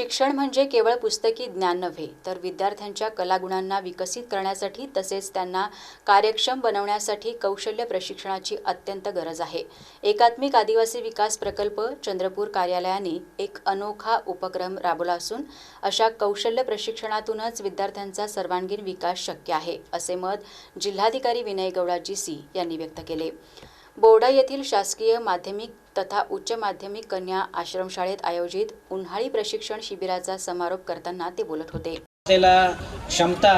शिक्षण म्हणजे केवळ पुस्तकी ज्ञान नव्हे तर विद्यार्थ्यांच्या कलागुणांना विकसित करण्यासाठी तसेच त्यांना कार्यक्षम बनवण्यासाठी कौशल्य प्रशिक्षणाची अत्यंत गरज आहे. एकात्मिक आदिवासी विकास प्रकल्प चंद्रपूर कार्यालयाने एक अनोखा उपक्रम राबवला असून अशा कौशल्य प्रशिक्षणातूनच विद्यार्थ्यांचा सर्वांगीण विकास शक्य आहे असे मत जिल्हाधिकारी विनय गौडा जी सी यांनी व्यक्त केले. बोर्डा येथील शासकीय माध्यमिक तथा उच्च माध्यमिक कन्या आश्रमशाळेत आयोजित उन्हाळी प्रशिक्षण शिबिराचा समारोप करताना ते बोलत होते. आपल्याला क्षमता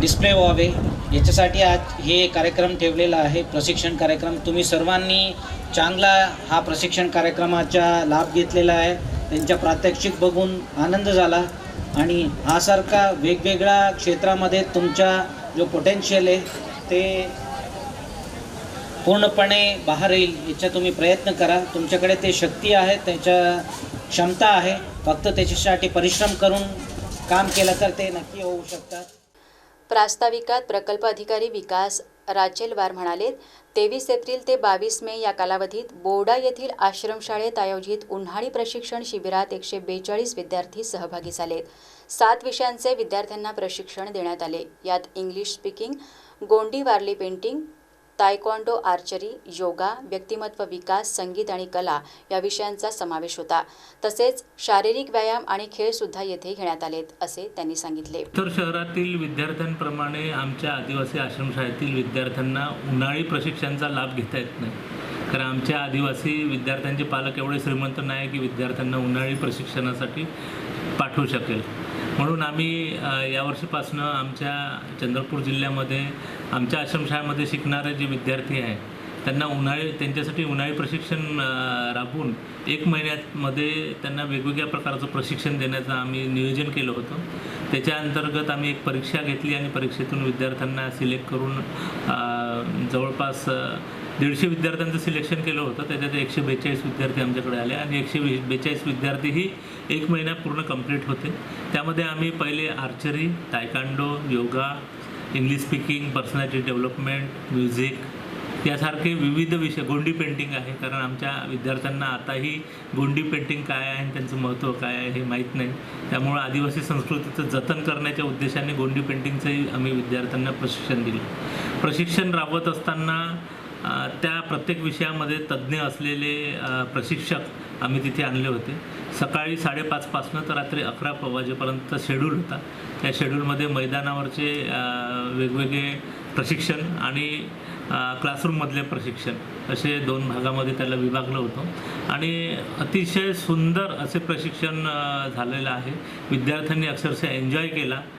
डिस्प्ले व्हावे. याच्यासाठी आज हे कार्यक्रम ठेवलेला आहे. प्रशिक्षण कार्यक्रम. तुम्ही सर्वांनी चांगला हा प्रशिक्षण कार्यक्रमाचा लाभ घेतलेला आहे. त्यांच्या प्रात्यक्षिक बघून आनंद झाला. आणि हा सारखा वेगवेगळ्या क्षेत्रामध्ये तुमचा जो पोटेन्शियल आहे ते पूर्णपणे बाहेर येईल याचा तुम्ही प्रयत्न करा. तुमच्याकडे ते शक्ती आहे त्याच्या क्षमता आहे. फक्त त्याच्यासाठी परिश्रम करून काम केलं तर ते नक्की होऊ शकतात. प्रास्ताविकात प्रकल्प अधिकारी विकास राचेलवार म्हणाले तेवीस एप्रिल ते बावीस मे या कालावधीत बोर्डा येथील आश्रमशाळेत आयोजित उन्हाळी प्रशिक्षण शिबिरात एकशे बेचाळीस विद्यार्थी सहभागी झालेत सात विषयांचे विद्यार्थ्यांना प्रशिक्षण देण्यात आले. यात English speaking Gondi Warli painting taekwondo archery yoga व्यक्तिमत्व विकास संगीत आणि कला या विषयांचा समावेश होता. तसेच शारीरिक व्यायाम आणि खेळ सुद्धा येथे घेण्यात आलेत असे त्यांनी सांगितले. इतर शहरातील विद्यार्थ्यांप्रमाणे आमच्या आदिवासी आश्रमशाळेतील विद्यार्थ्यांना उन्हाळी प्रशिक्षणाचा लाभ घेता येत नाही. कारण आमच्या आदिवासी विद्यार्थ्यांचे पालक एवढे श्रीमंत नाही की विद्यार्थ्यांना उन्हाळी प्रशिक्षणासाठी पाठवू शकेल. म्हणून आम्ही यावर्षीपासनं आमच्या चंद्रपूर जिल्ह्यामध्ये आमच्या आश्रमशाळेमध्ये शिकणारे जे विद्यार्थी आहेत त्यांना उन्हाळी त्यांच्यासाठी उन्हाळी प्रशिक्षण राबवून एक महिन्यामध्ये त्यांना वेगवेगळ्या प्रकारचं प्रशिक्षण देण्याचं आम्ही नियोजन केलं होतं. त्याच्या अंतर्गत आम्ही एक परीक्षा घेतली आणि परीक्षेतून विद्यार्थ्यांना सिलेक्ट करून जवळपास दीडशे विद्यार्थ्यांचं सिलेक्शन केलं होतं. त्याच्यात एकशे बेचाळीस विद्यार्थी आमच्याकडे आले आणि एकशे वीस बेचाळीस विद्यार्थीही एक महिना पूर्ण कंप्लीट होते. त्यामध्ये आम्ही पहिले archery taekwondo yoga English speaking personality development music यासारखे विविध विषय गोंडी पेंटिंग आहे. कारण आमच्या विद्यार्थ्यांना आताही गोंडी पेंटिंग काय आहे आणि त्यांचं महत्त्व काय आहे हे माहीत नाही. त्यामुळं आदिवासी संस्कृतीचं जतन करण्याच्या उद्देशाने गोंडी पेंटिंगचंही आम्ही विद्यार्थ्यांना प्रशिक्षण दिलं. प्रशिक्षण राबवत असताना त्या प्रत्येक विषयामध्ये तज्ज्ञ असलेले प्रशिक्षक आम्ही तिथे आणले होते. सकाळी साडेपाचपासनं तर रात्री अकरा वाजेपर्यंत शेड्यूल होता. त्या शेड्यूलमध्ये मैदानावरचे वेगवेगळे प्रशिक्षण आणि क्लासरूममधले प्रशिक्षण असे दोन भागामध्ये त्याला विभागलं होतं. आणि अतिशय सुंदर असे प्रशिक्षण झालेलं आहे. विद्यार्थ्यांनी अक्षरशः एन्जॉय केला.